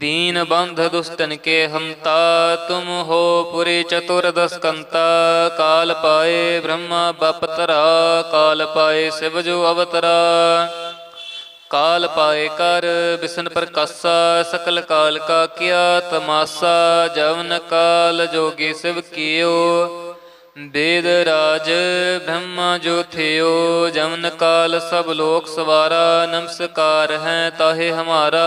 दीन बंध दुष्टन के हमता तुम हो पुरी चतुर्दश कंता काल पाए ब्रह्मा बपतरा काल पाए शिव जो अवतरा काल पाए कर बिसन प्रकाशा सकल काल का किया तमाशा जवन काल जोगी शिव कियो वेद राज ब्रह्मा जो थियो जवन काल सब लोक सवारा नमस्कार है ताहे हमारा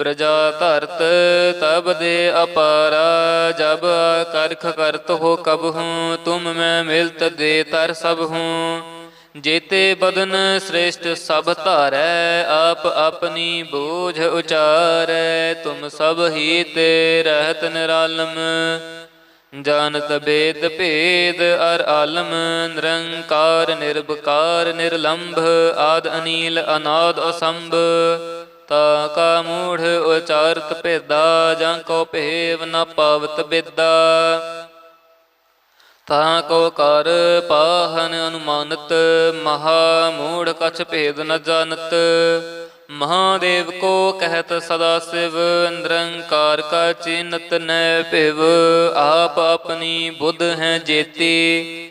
ਪ੍ਰਜਾ ਧਰਤ, ਤਬ ਦੇ ਅਪਾਰਾ, ਜਬ ਕਰਖ ਕਰਤ ਹੋ ਕਬ ਹੂੰ, ਤੁਮ ਮੈਂ ਮਿਲਤ ਦੇ ਤਰ ਸਭ ਹੂੰ। ਜੇਤੇ ਬਦਨ ਸ੍ਰੇਸ਼ਟ ਸਭ ਧਾਰੈ, ਆਪ ਆਪਣੀ ਬੋਝ ਉਚਾਰੈ, ਤੁਮ ਸਭ ਹੀ ਤੇ ਰਹਿਤ ਨਿਰਾਲਮ। ਜਾਣਤ ਬੇਦ ਭੇਦ ਅਰ ਆਲਮ, ਨਿਰੰਕਾਰ ਨਿਰਭਕਾਰ ਨਿਰਲੰਭ, ਆਦ ਅਨੀਲ ਅਨਾਦ ਅਸੰਭ। ਤਾ ਕਾ ਮੂੜ ਉਚਾਰਤ ਭੇਦਾ, ਜਾਂ ਕੋ ਭੇਵ ਨ ਪਾਵਤ ਬੇਦਾ। ਤਾ ਕੋ ਕਰ ਪਾਹਨ ਅਨੁਮਾਨਤ, ਮਹਾ ਮੂੜ ਕਛ ਭੇਦ ਨ ਜਾਣਤ। ਮਹਾਦੇਵ ਕੋ ਕਹਿਤ ਸਦਾ ਸਿਵ, ਨਿਰੰਕਾਰ ਕਾ ਚਿਨਤ ਨੈ ਭਿਵ। ਆਪ ਆਪਣੀ ਬੁੱਧ ਹੈ ਜੇਤੀ।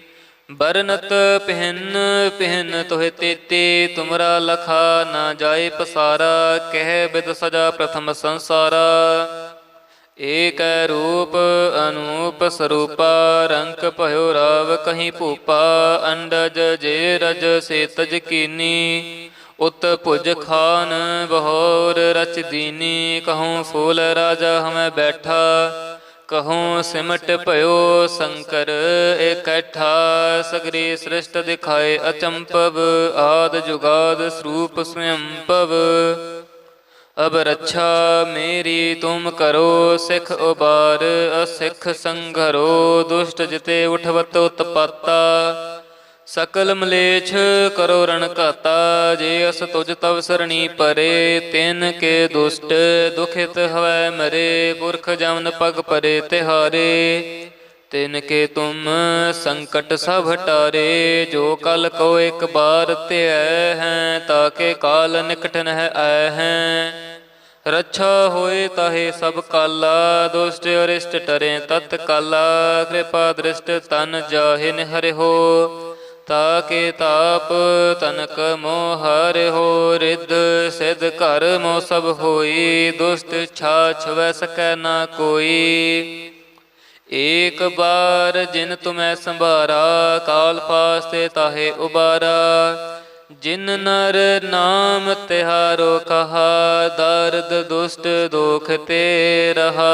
ਬਰਨਤ ਪਹਿਨ ਪਹਿਨ ਤੋਹਿ ਤੇਤੇ, ਤੁਮਰਾ ਲਖਾ ਨਾ ਜਾਏ ਪਸਾਰਾ, ਕਹਿ ਬਿਦ ਸਜਾ ਪ੍ਰਥਮ ਸੰਸਾਰਾ। ਏਕ ਰੂਪ ਅਨੂਪ ਸਰੂਪਾ, ਰੰਕ ਭਇਓ ਰਾਵ ਕਹੀਂ ਭੂਪਾ, ਅੰਡਜ ਜੇ ਰਜ ਸੇ ਤਜ ਕੀਨੀ। ਉਤ ਭੁਜ ਖਾਨ ਬਹੋਰ ਰਚ ਦੀਨੀ, ਕਹੂੰ ਫੂਲ ਰਾਜਾ ਹਮੈ ਬੈਠਾ। ਕਹੂੰ ਸਿਮਟ ਭਇਓ ਸ਼ੰਕਰ, ਇਕੱਠਾ ਸਗਰੀ ਸ੍ਰਿਸ਼ਟ ਦਿਖਾਏ ਅਚੰਪਵ, ਆਦ ਜੁਗਾਦ ਸਰੂਪ ਸਵਯੰਪਵ। ਅਬ ਰੱਛਾ ਮੇਰੀ ਤੁਮ ਕਰੋ ਸਿਖ ਉਬਾਰ, ਅਸਿਖ ਸੰਘਰੋ ਦੁਸ਼ਟ ਜਿਤੇ ਉਠਵਤ ਉਤਪਾਤਾ। ਸਕਲ ਮਲੇਛ ਕਰੋ ਰਣ ਘਾਤਾ, ਜੇ ਅਸ ਤੁਜ ਤਵ ਸਰਣੀ ਪਰੇ, ਤਿਨ ਕੇ ਦੁਸ਼ਟ ਦੁਖਿਤ ਹਵੈ ਮਰੇ, ਪੁਰਖ ਜਮਨ ਪਗ ਪਰੇ ਤਿਹਾਰੇ। ਤਿਨ ਕੇ ਤੁਮ ਸੰਕਟ ਸਭ ਹਟਾਰੇ, ਜੋ ਕਲ ਕੋ ਇੱਕ ਬਾਰ ਧਿਐ ਹੈ ਤਾਕੇ ਕਾਲ ਨਿਕਟ ਨਹਿ ਆਇ ਹੈ। ਰੱਛਾ ਹੋਏ ਤਾਹੇ ਸਭ ਕਾਲਾ, ਦੁਸ਼ਟ ਅਰਿਸ਼ਟ ਟਰੇ ਤਤ ਕਾਲਾ, ਕਿਰਪਾ ਦ੍ਰਿਸ਼ਟ ਤਨ ਜਾਹਿ ਨਿਹਰਿ ਹੋ ਤਾਕੇ ਤਾਪ, ਤਨਕ ਮੋਹ ਹਰਿ ਹੋ ਰਿੱਧ, ਸਿਧ ਘਰ ਮੋ ਸਭ ਹੋਈ, ਦੁਸ਼ਟ ਛਾ ਛਵੈ ਸਕੈ ਨਾ ਕੋਈ। ਏਕ ਬਾਰ ਜਿਨ ਤੁਮੈ ਸੰਭਾਰਾ, ਕਾਲ ਫਾਸਤੇ ਤਾਹੇ ਉਬਾਰਾ। ਜਿਨ ਨਰ ਨਾਮ ਤਿਹਾਰੋ ਕਹਾ, ਦਰਦ ਦੁਸ਼ਟ ਦੋਖ ਤੇ ਰਹਾ।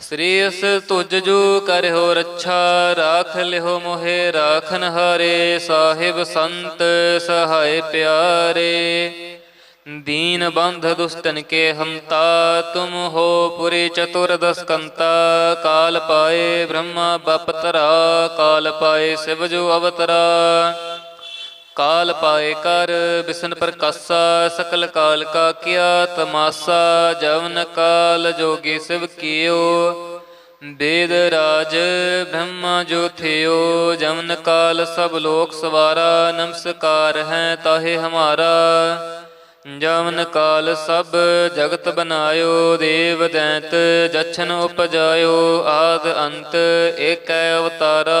ਸ੍ਰੀਸ ਤੁਜ ਜੂ ਕਰਹੁ ਰੱਛਾ, ਰਾਖ ਲਿਹੁ ਮੋਹਿ, ਰਾਖਨ ਹਾਰੇ, ਸਾਹਿਬ ਸੰਤ ਸਹਾਇ ਪਿਆਰੇ। ਦੀਨ ਬੰਧ ਦੁਸਤਨ ਕੇ ਹੰਤਾ, ਤੁਮ ਹੋ ਪੁਰੀ ਚਤੁਰ ਦਸਕੰਤਾ। ਕਾਲ ਪਾਏ ਬ੍ਰਹਮਾ, ਬਪਤਰਾ, ਕਾਲ ਪਾਏ ਸਿਵ ਜੋ ਅਵਤਰਾ। ਕਾਲ ਪਾਏ ਕਰ, ਬਿਸਨ ਪ੍ਰਕਾਸ਼ਾ, ਸਕਲ ਕਾਲ ਕਾ ਕਿਆ ਤਮਾਸਾ, ਜਵਨ ਕਾਲ ਜੋਗੀ ਸਿਵ ਕੀਓ। ਬੇਦ ਰਾਜ ਬ੍ਰਹਮਾ ਜੋ ਥਿਓ ਜਮਨ ਕਾਲ ਸਭ ਲੋਕ ਸਵਾਰਾ, ਨਮਸਕਾਰ ਹੈ ਤਾਹੇ ਹਮਾਰਾ। ਜਵਨ ਕਾਲ ਸਭ ਜਗਤ ਬਨਾਇਓ, ਦੇਵ ਦੈਂਤ ਜਛਨ ਉਪਜਾਇਓ, ਆਦ ਅੰਤ ਏਕੈ ਅਵਤਾਰਾ।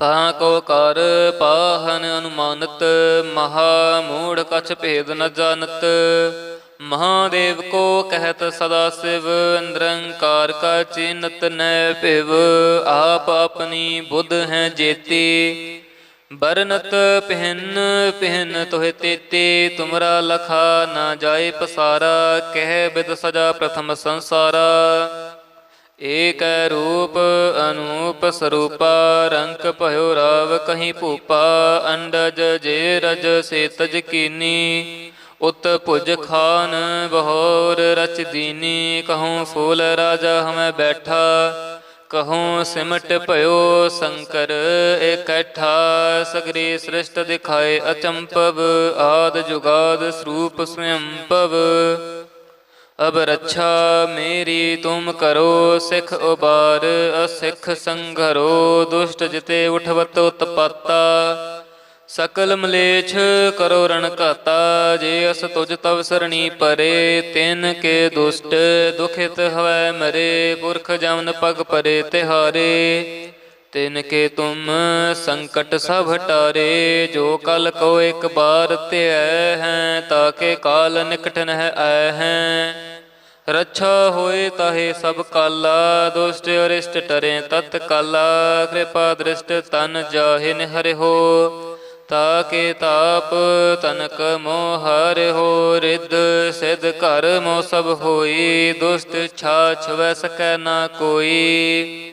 ਤਾ ਕੋ ਕਰ ਪਾਹਨ ਅਨੁਮਾਨਤ, ਮਹਾ ਮੂੜ ਕਛ ਭੇਦ ਨ ਜਾਣਤ। ਮਹਾਦੇਵ ਕੋ ਕਹਿਤ ਸਦਾ ਸਿਵ, ਨਿਰੰਕਾਰ ਕਾ ਚਿਨਤ ਨੈ ਭਿਵ। ਆਪ ਆਪਣੀ ਬੁੱਧ ਹੈ ਜੇਤੀ। ਬਰਨਤ ਪਹਿਨ ਪਹਿਨ ਤੋਹਿ ਤੇਤੇ, ਤੁਮਰਾ ਲਖਾ ਨਾ ਜਾਏ ਪਸਾਰਾ। ਕਹਿ ਬਿਦ ਸਜਾ ਪ੍ਰਥਮ ਸੰਸਾਰਾ। ਏਕ ਰੂਪ ਅਨੂਪ ਸਰੂਪਾ, ਰੰਕ ਭਇਓ ਰਾਵ ਕਹੀਂ ਭੂਪਾ, ਅੰਡਜ ਜੇ ਰਜ ਸੇ ਤਜ ਕੀਨੀ, ਉਤ ਭੁਜ ਖਾਨ ਬਹੋਰ ਰਚ ਦੀਨੀ, ਕਹੂੰ ਫੂਲ ਰਾਜਾ ਹਮੈ ਬੈਠਾ, ਕਹੂੰ ਸਿਮਟ ਭਇਓ ਸ਼ੰਕਰ ਇਕੱਠਾ, ਸਗਰੀ ਸ੍ਰਿਸ਼ਟ ਦਿਖਾਏ ਅਚੰਪਵ, ਆਦ ਜੁਗਾਦ ਸਰੂਪ ਸਵਯੰਪਵ। ਅਬ ਰੱਛਾ ਮੇਰੀ ਤੁਮ ਕਰੋ ਸਿਖ ਉਬਾਰ, ਅਸਿਖ ਸੰਘਰੋ, ਦੁਸ਼ਟ ਜਿਤੇ ਉਠਵਤ ਉਤਪਾਤਾ। ਸਕਲ ਮਲੇਛ ਕਰੋ ਰਣ ਘਾਤਾ, ਜੇ ਅਸ ਤੁਜ ਤਵ ਸਰਣੀ ਪਰੇ, ਤਿਨ ਕੇ ਦੁਸ਼ਟ ਦੁਖਿਤ ਹਵੈ ਮਰੇ, ਪੁਰਖ ਜਮਨ ਪਗ ਪਰੇ ਤਿਹਾਰੇ। ਤਿਨ ਕੇ ਤੁਮ ਸੰਕਟ ਸਭ ਹਟਾਰੇ, ਜੋ ਕਲ ਕੋ ਇੱਕ ਬਾਰ ਧਿਐ ਹੈ ਤਾਕੇ ਕਾਲ ਨਿਕਟ ਨਹਿ ਆਏ ਹੈ। ਰੱਛਾ ਹੋਏ ਤਾਹੇ ਸਭ ਕਾਲਾ, ਦੁਸ਼ਟ ਅਰਿਸ਼ਟ ਟਰੇ ਤਤ ਕਾਲਾ, ਕਿਰਪਾ ਦ੍ਰਿਸ਼ਟ ਤਨ ਜਾਹਿ ਨਿਹਰਿ ਹੋ। ਤਾਕੇ ਤਾਪ ਤਨਕ ਮੋਹ ਹਰਿ ਹੋ, ਰਿੱਧ ਸਿਧ ਘਰ ਮੋ ਸਭ ਹੋਈ, ਦੁਸ਼ਟ ਛਾਛ ਛਵੈ ਸਕੈ ਨਾ ਕੋਈ।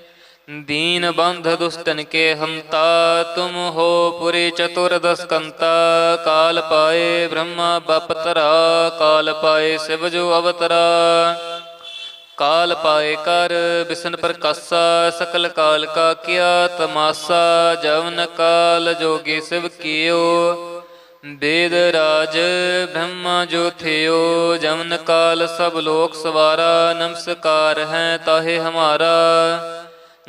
दीन बंध दुष्टन के हमता तुम हो पुरी चतुर्दश कंता काल पाए ब्रह्मा बपतरा काल पाए शिव जो अवतरा काल पाए कर बिसन प्रकाशा सकल काल का किया तमाशा जवन काल जोगी शिव कियो वेद राज ब्रह्मा जो थियो जवन काल सब लोक सवारा नमस्कार है ताहे हमारा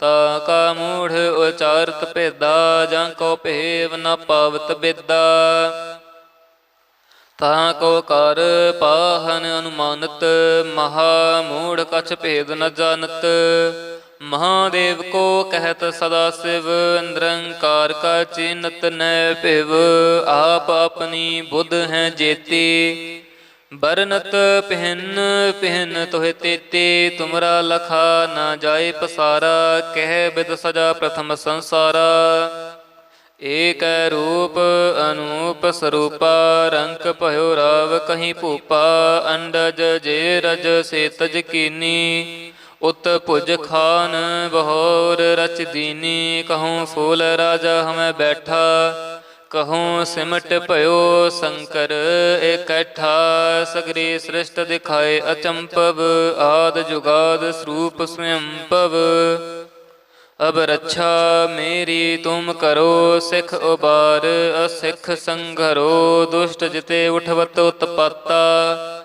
ਤਾ ਕਾ ਮੂੜ ਉਚਾਰਤ ਭੇਦਾ, ਜਾਂ ਕੋ ਭੇਵ ਨ ਪਾਵਤ ਬੇਦਾ। ਤਾਂ ਕੋ ਕਰ ਪਾਹਨ ਅਨੁਮਾਨਤ, ਮਹਾ ਮੂੜ ਕਛ ਭੇਦ ਨ ਜਾਣਤ। ਮਹਾਦੇਵ ਕੋ ਕਹਿਤ ਸਦਾ ਸਿਵ, ਨਿਰੰਕਾਰ ਕਾ ਚਿਨਤ ਨੈ ਭਿਵ। ਆਪ ਆਪਣੀ ਬੁੱਧ ਹੈ ਜੇਤੀ। ਬਰਨਤ ਪਹਿਨ ਪਹਿਨ ਤੋਹਿ ਤੇਤੇ, ਤੁਮਰਾ ਲਖਾ ਨਾ ਜਾਏ ਪਸਾਰਾ, ਕਹਿ ਬਿਦ ਸਜਾ ਪ੍ਰਥਮ ਸੰਸਾਰਾ। ਏਕ ਰੂਪ ਅਨੂਪ ਸਰੂਪਾ, ਰੰਕ ਭਇਓ ਰਾਵ ਕਹੀਂ ਭੂਪਾ, ਅੰਡਜ ਜੇ ਰਜ ਸੇ ਤਜ ਕੀਨੀ। ਉਤ ਭੁਜ ਖਾਨ ਬਹੋਰ ਰਚ ਦੀਨੀ, ਕਹੂੰ ਫੂਲ ਰਾਜਾ ਹਮੈ ਬੈਠਾ। ਕਹੂੰ ਸਿਮਟ ਭਇਓ ਸ਼ੰਕਰ, ਇਕੱਠਾ ਸਗਰੀ ਸ੍ਰਿਸ਼ਟ ਦਿਖਾਏ ਅਚੰਪਵ, ਆਦ ਜੁਗਾਦ ਸਰੂਪ ਸਵਯੰਪਵ। ਅਬ ਰੱਛਾ ਮੇਰੀ ਤੁਮ ਕਰੋ ਸਿਖ ਉਬਾਰ, ਅਸਿਖ ਸੰਘਰੋ ਦੁਸ਼ਟ ਜਿਤੇ ਉਠਵਤ ਉਤਪਾਤਾ।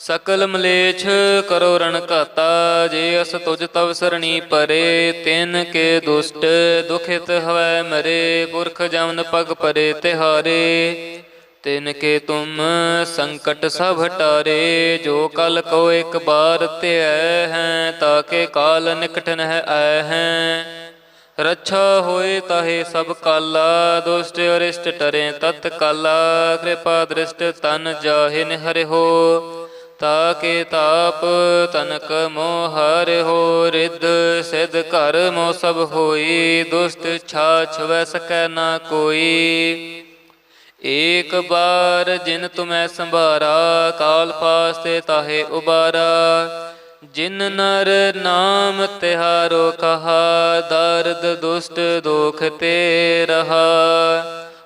ਸਕਲ ਮਲੇਛ ਕਰੋ ਰਣ ਘਾਤਾ, ਜੇ ਅਸ ਤੁਜ ਤਵ ਸਰਣੀ ਪਰੇ, ਤਿਨ ਕੇ ਦੁਸ਼ਟ ਦੁਖਿਤ ਹਵੈ ਮਰੇ, ਪੁਰਖ ਜਮਨ ਪਗ ਪਰੇ ਤਿਹਾਰੇ। ਤਿਨ ਕੇ ਤੁਮ ਸੰਕਟ ਸਭ ਹਟਾਰੇ, ਜੋ ਕਲ ਕੋ ਇੱਕ ਬਾਰ ਧਿਐ ਹੈ ਤਾਕੇ ਕਾਲ ਨਿਕਟਨ ਹੈ ਆਇ ਹੈ। ਰੱਛਾ ਹੋਏ ਤਾਹੇ ਸਭ ਕਾਲਾ, ਦੁਸ਼ਟ ਅਰਿਸ਼ਟ ਟਰੇ ਤਤ ਕਾਲਾ, ਕਿਰਪਾ ਦ੍ਰਿਸ਼ਟ ਤਨ ਜਾਹਿ ਨਿਹਰਿ ਹੋ ਤਾਕੇ ਤਾਪ, ਤਨਕ ਮੋਹ ਹਰਿ ਹੋ ਰਿੱਧ, ਸਿਧ ਘਰ ਮੋ ਸਭ ਹੋਈ, ਦੁਸ਼ਟ ਛਾਛ ਵੈ ਸਕੈ ਨਾ ਕੋਈ। ਏਕ ਬਾਰ ਜਿਨ ਤੁਮੈ ਸੰਭਾਰਾ, ਕਾਲ ਫਾਸਤੇ ਤਾਹੇ ਉਬਾਰਾ। ਜਿਨ ਨਰ ਨਾਮ ਤਿਹਾਰੋ ਕਹਾ, ਦਰਦ ਦੁਸ਼ਟ ਦੋਖ ਤੇ ਰਹਾ।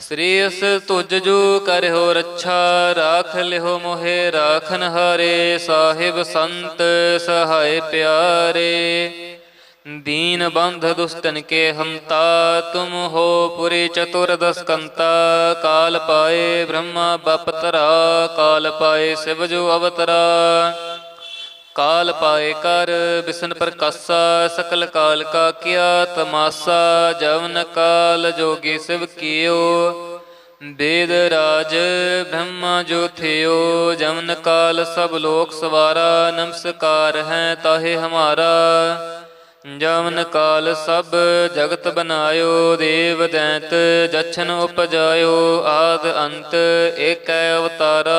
ਸ੍ਰੀਸ ਤੁਜ ਜੂ ਕਰਿਓ ਰੱਛਾ, ਰਾਖ ਲਿਓ ਮੋਹਿ, ਰਾਖਨ ਹਾਰੇ, ਸਾਹਿਬ ਸੰਤ ਸਹਾਇ ਪਿਆਰੇ। ਦੀਨ ਬੰਧ ਦੁਸਤਨ ਕੇ ਹਮਤਾ ਤੁਮ ਹੋ ਪੁਰੀ ਚਤੁਰ ਦਸਕੰਤਾ ਕਾਲ ਪਾਏ ਬ੍ਰਹਮਾ ਬਪਤਰਾ ਕਾਲ ਪਾਏ ਸਿਵ ਜੋ ਅਵਤਰਾ। ਕਾਲ ਪਾਏ ਕਰ, ਬਿਸਨ ਪ੍ਰਕਾਸ਼ਾ, ਸਕਲ ਕਾਲ ਕਾ ਕਿਆ ਤਮਾਸਾ, ਜਵਨ ਕਾਲ ਜੋਗੀ ਸਿਵ ਕੀਓ। ਦੇਦ ਰਾਜ ਬ੍ਰਹਮਾ ਜੋ ਥਿਓ, ਜਵਨ ਕਾਲ ਸਭ ਲੋਕ ਸਵਾਰਾ, ਨਮਸਕਾਰ ਹੈ ਤਾਹੇ ਹਮਾਰਾ। ਜਵਨ ਕਾਲ ਸਭ ਜਗਤ ਬਨਾਇਓ, ਦੇਵ ਦੈਂਤ ਜਛਨ ਉਪਜਾਇਓ, ਆਦ ਅੰਤ ਏਕੈ ਅਵਤਾਰਾ।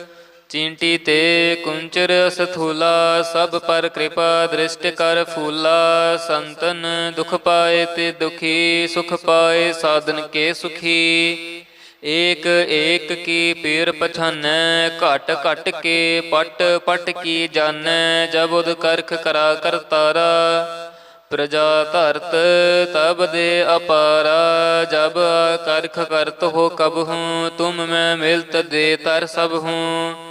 ਚਿੰਟੀ ਤੇ ਕੁੰਚਰ ਸਥੂਲਾ ਸਭ ਪਰ ਕਿਰਪਾ ਦ੍ਰਿਸ਼ਟ ਕਰ ਫੂਲਾ ਸੰਤਨ ਦੁਖ ਪਾਏ ਤੇ ਦੁਖੀ ਸੁਖ ਪਾਏ ਸਾਧਨ ਕੇ ਸੁਖੀ ਏਕ ਏਕ ਕੀ ਪੀਰ ਪਛਾਨੈ ਘਟ ਘਟ ਕੇ ਪਟ ਪਟ ਕੀ ਜਾਣੈ ਜਬ ਉਦ ਕਰਖ ਕਰਾ ਕਰਤਾਰਾ ਪ੍ਰਜਾ ਧਰਤ ਤਬ ਦੇ ਅਪਾਰਾ ਜਬ ਕਰਖ ਕਰਤ ਹੋ ਕਬ ਹੂੰ ਤੁਮ ਮੈਂ ਮਿਲਤ ਦੇ ਤਰ ਸਭ ਹੂੰ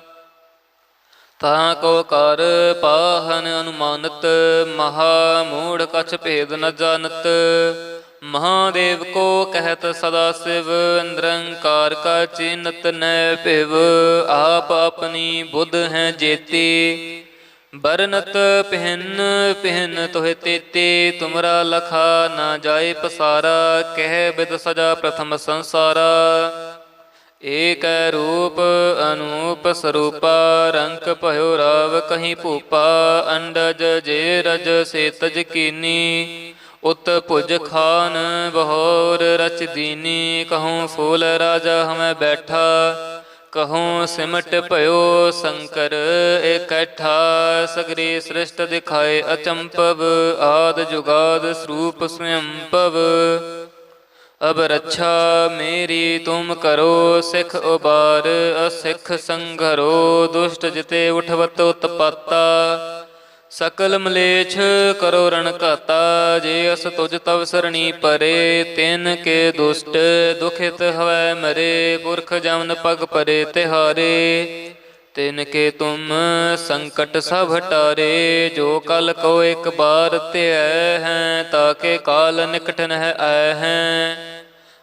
ਤਾਂ ਕੋ ਕਰ ਪਾਹਨ ਅਨੁਮਾਨਤ, ਮਹਾ ਮੂੜ ਕਛ ਭੇਦ ਨ ਜਾਣਤ। ਮਹਾਦੇਵ ਕੋ ਕਹਿਤ ਸਦਾ ਸਿਵ, ਨਿਰੰਕਾਰ ਕਾ ਚਿਨਤ ਨੈ ਭਿਵ। ਆਪ ਆਪਣੀ ਬੁੱਧ ਹੈ ਜੇਤੀ। ਬਰਨਤ ਪਹਿਨ ਪਹਿਨ ਤੋਹਿ ਤੇਤੇ, ਤੁਮਰਾ ਲਖਾ ਨਾ ਜਾਏ ਪਸਾਰਾ। ਕਹਿ ਬਿਦ ਸਜਾ ਪ੍ਰਥਮ ਸੰਸਾਰਾ। ਏਕ ਰੂਪ ਅਨੂਪ ਸਰੂਪਾ, ਰੰਕ ਭਇਓ ਰਾਵ ਕਹੀਂ ਭੂਪਾ, ਅੰਡਜ ਜੇ ਰਜ ਸੇ ਤਜ ਕੀਨੀ, ਉਤ ਭੁਜ ਖਾਨ ਬਹੋਰ ਰਚ ਦੀਨੀ, ਕਹੂੰ ਫੂਲ ਰਾਜਾ ਹਮੈ ਬੈਠਾ, ਕਹੂੰ ਸਿਮਟ ਭਇਓ ਸ਼ੰਕਰ ਇਕੱਠਾ, ਸਗਰੀ ਸ੍ਰਿਸ਼ਟ ਦਿਖਾਏ ਅਚੰਪਵ, ਆਦ ਜੁਗਾਦ ਸਰੂਪ ਸਵਯੰਪਵ। ਅਬ ਰੱਛਾ ਮੇਰੀ ਤੁਮ ਕਰੋ ਸਿਖ ਉਬਾਰ, ਅਸਿਖ ਸੰਘਰੋ, ਦੁਸ਼ਟ ਜਿਤੇ ਉਠਵਤ ਉਤਪਾਤਾ। ਸਕਲ ਮਲੇਛ ਕਰੋ ਰਣ ਘਾਤਾ, ਜੇ ਅਸ ਤੁਜ ਤਵ ਸਰਣੀ ਪਰੇ, ਤਿਨ ਕੇ ਦੁਸ਼ਟ ਦੁਖਿਤ ਹਵੈ ਮਰੇ, ਪੁਰਖ ਜਮਨ ਪਗ ਪਰੇ ਤਿਹਾਰੇ। ਤਿਨ ਕੇ ਤੁਮ ਸੰਕਟ ਸਭ ਹਟਾਰੇ, ਜੋ ਕਲ ਕੋ ਇੱਕ ਬਾਰ ਧਿਐ ਹੈ ਤਾਕੇ ਕਾਲ ਨਿਕਟਨ ਹੈ ਆਇ ਹੈ।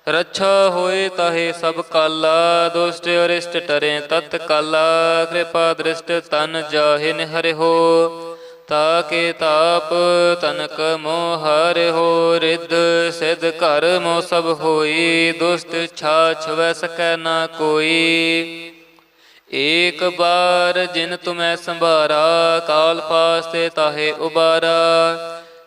ਰੱਛਾ ਹੋਏ ਤਾਹੇ ਸਭ ਕਾਲਾ, ਦੁਸ਼ਟ ਅਰਿਸ਼ਟ ਟਰੇ ਤਤ ਕਾਲਾ, ਕਿਰਪਾ ਦ੍ਰਿਸ਼ਟ ਤਨ ਜਾਹੇ ਨਿਹਰਿ ਹੋ, ਤਾਕੇ ਤਾਪ ਤਨਕ ਮੋਹ ਹਰਿ ਹੋ, ਰਿੱਧ ਸਿਧ ਘਰ ਮੋ ਸਭ ਹੋਈ, ਦੁਸ਼ਟ ਛਾਛ ਵੈ ਸਕੈ ਨਾ ਕੋਈ। ਏਕ ਬਾਰ ਜਿਨ ਤੁਮੈ ਸੰਭਾਰਾ, ਕਾਲ ਫਾਸਤੇ ਤਾਹੇ ਉਬਾਰਾ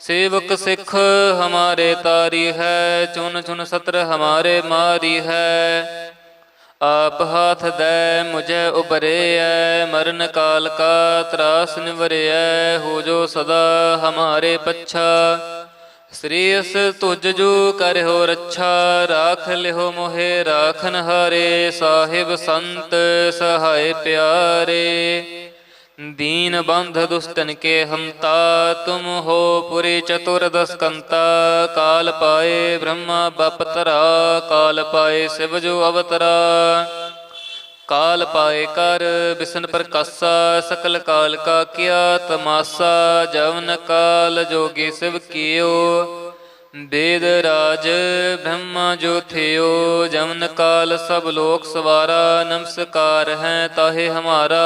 ਸੇਵਕ ਸਿੱਖ ਹਮਾਰੇ ਤਾਰੀ ਹੈ ਚੁਨ ਚੁਨ ਸਤਰ ਹਮਾਰੇ ਮਾਰੀ ਹੈ। ਆਪ ਹਾਥ ਦੇ ਮੁਝੇ ਉਬਰਿਐ ਮਰਨ ਕਾਲ ਕਾ ਤਰਾਸ ਨਿਵਰਿਐ ਹੋ ਜੋ ਸਦਾ ਹਮਾਰੇ ਪੱਛਾ। ਸ੍ਰੀਸ ਤੁਜ ਜੋ ਕਰਿਓ ਰੱਛਾ, ਰਾਖ ਲਿਓ ਮੋਹਿ, ਰਾਖਨ ਹਾਰੇ, ਸਾਹਿਬ ਸੰਤ ਸਹਾਇ ਪਿਆਰੇ। दीन बंध दुष्टन के हमता तुम हो पुरी चतुर्दश कंता काल पाए ब्रह्मा बपतरा काल पाए शिव जो अवतरा काल पाए कर बिसन प्रकाशा सकल काल का किया तमाशा जवन काल जोगी शिव कियो वेद राज ब्रह्मा जो थियो जमन काल सब लोक सवारा नमस्कार है ताहे हमारा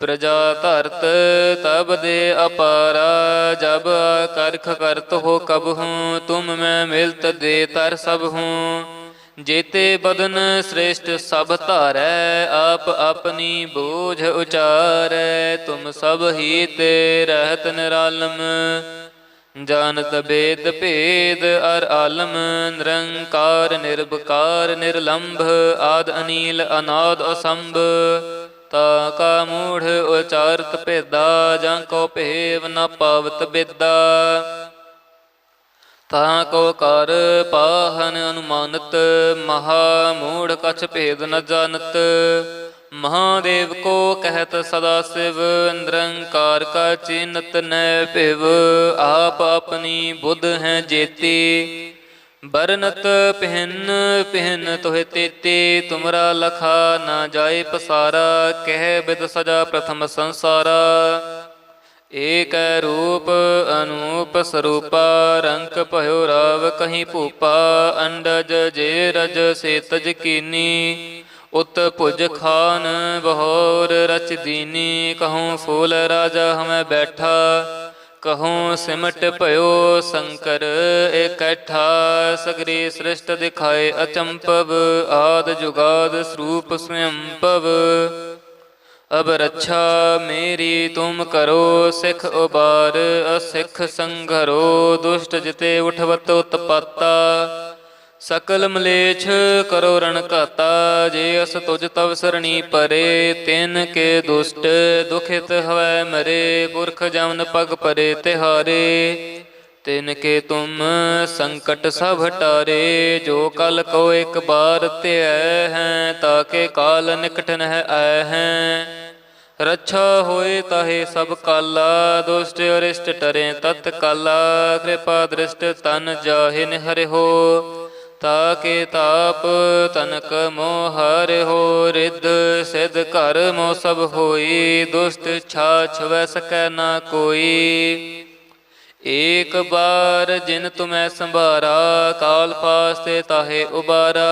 ਪ੍ਰਜਾ ਧਰਤ ਤਬ ਦੇ ਅਪਾਰਾ, ਜਬ ਕਰਖ ਕਰਤ ਹੋ ਕਬ ਹੂੰ, ਤੁਮ ਮੈਂ ਮਿਲਤ ਦੇ ਤਰ ਸਭ ਹੂੰ। ਜੇਤੇ ਬਦਨ ਸ੍ਰੇਸ਼ਟ ਸਭ ਧਾਰੈ, ਆਪ ਆਪਣੀ ਬੋਝ ਉਚਾਰੈ, ਤੁਮ ਸਭ ਹੀ ਤੇ ਰਹਿਤ ਨਿਰਾਲਮ। ਜਾਣਤ ਬੇਦ ਭੇਦ ਅਰ ਆਲਮ, ਨਿਰੰਕਾਰ ਨਿਰਭਕਾਰ ਨਿਰਲੰਭ, ਆਦ ਅਨੀਲ ਅਨਾਦ ਅਸੰਭ। ਤਾ ਕਾ ਮੂੜ ਉਚਾਰਤ ਭੇਦਾ, ਜਾਂ ਕੋ ਭੇਵ ਨ ਪਾਵਤ ਬੇਦਾ। ਤਾ ਕੋ ਕਰ ਪਾਹਨ ਅਨੁਮਾਨਤ, ਮਹਾ ਮੂੜ ਕਛ ਭੇਦ ਨ ਜਾਣਤ। ਮਹਾਦੇਵ ਕੋ ਕਹਿਤ ਸਦਾ ਸਿਵ, ਨਿਰੰਕਾਰ ਕਾ ਚਿਨਤ ਨੈ ਭਿਵ। ਆਪ ਆਪਣੀ ਬੁੱਧ ਹੈ ਜੇਤੀ। ਬਰਨਤ ਪਹਿਨ ਪਹਿਨ ਤੋਹਿ ਤੇਤੇ, ਤੁਮਰਾ ਲਖਾ ਨਾ ਜਾਏ ਪਸਾਰਾ, ਕਹਿ ਬਿਦ ਸਜਾ ਪ੍ਰਥਮ ਸੰਸਾਰਾ। ਏਕ ਰੂਪ ਅਨੂਪ ਸਰੂਪਾ, ਰੰਕ ਭਇਓ ਰਾਵ ਕਹੀਂ ਭੂਪਾ, ਅੰਡਜ ਜੇ ਰਜ ਸੇ ਤਜ ਕੀਨੀ। ਉਤ ਭੁਜ ਖਾਨ ਬਹੋਰ ਰਚ ਦੀਨੀ, ਕਹੂੰ ਫੂਲ ਰਾਜਾ ਹਮੈ ਬੈਠਾ। ਕਹੂੰ ਸਿਮਟ ਭਇਓ ਸ਼ੰਕਰ, ਇਕੱਠਾ ਸਗਰੀ ਸ੍ਰਿਸ਼ਟ ਦਿਖਾਏ ਅਚੰਪਵ ਆਦ ਜੁਗਾਦ ਸਰੂਪ ਸਵੰਪਵ ਅਬ ਰੱਛਾ ਮੇਰੀ ਤੁਮ ਕਰੋ ਸਿਖ ਉਬਾਰ, ਅਸਿਖ ਸੰਘਰੋ ਦੁਸ਼ਟ ਜਿਤੇ ਉਠਵਤ ਉਤਪਾਤਾ। ਸਕਲ ਮਲੇਛ ਕਰੋ ਰਣ ਘਾਤਾ, ਜੇ ਅਸ ਤੁਜ ਤਵ ਸਰਣੀ ਪਰੇ, ਤਿਨ ਕੇ ਦੁਸ਼ਟ ਦੁਖਿਤ ਹਵੈ ਮਰੇ, ਪੁਰਖ ਜਮਨ ਪਗ ਪਰੇ ਤਿਹਾਰੇ। ਤਿਨ ਕੇ ਤੁਮ ਸੰਕਟ ਸਭ ਹਟਾਰੇ ਜੋ ਕਲ ਕੋ ਇੱਕ ਬਾਰ ਧਿਐ ਹੈ ਤਾਕੇ ਕਾਲ ਨਿਕਟ ਹੈ ਆਇ ਹੈ। ਰੱਛਾ ਹੋਏ ਤਾਹੇ ਸਭ ਕਾਲਾ, ਦੁਸ਼ਟ ਅਰਿਸ਼ਟ ਟਰੇ ਤਤ ਕਾਲਾ ਕਿਰਪਾ ਦ੍ਰਿਸ਼ਟ ਤਨ ਜਾਹਿ ਨਿਹਰਿ ਹੋ ਤਾਕੇ ਤਾਪ, ਤਨਕ ਮੋਹ ਹੋ ਰਿੱਧ, ਸਿਧ ਘਰ ਮੋ ਸਭ ਹੋਈ, ਦੁਸ਼ਟ ਛਾਛ ਵੈ ਸਕੈ ਨਾ ਕੋਈ। ਏਕ ਬਾਰ ਜਿਨ ਤੁਮੈ ਸੰਭਾਰਾ, ਕਾਲ ਫਾਸਤੇ ਤਾਹੇ ਉਬਾਰਾ।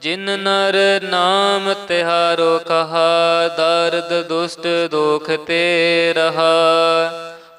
ਜਿਨ ਨਰ ਨਾਮ ਤਿਹਾਰੋ ਕਹਾ, ਦਰਦ ਦੁਸ਼ਟ ਦੋਖ ਤੇ ਰਹਾ।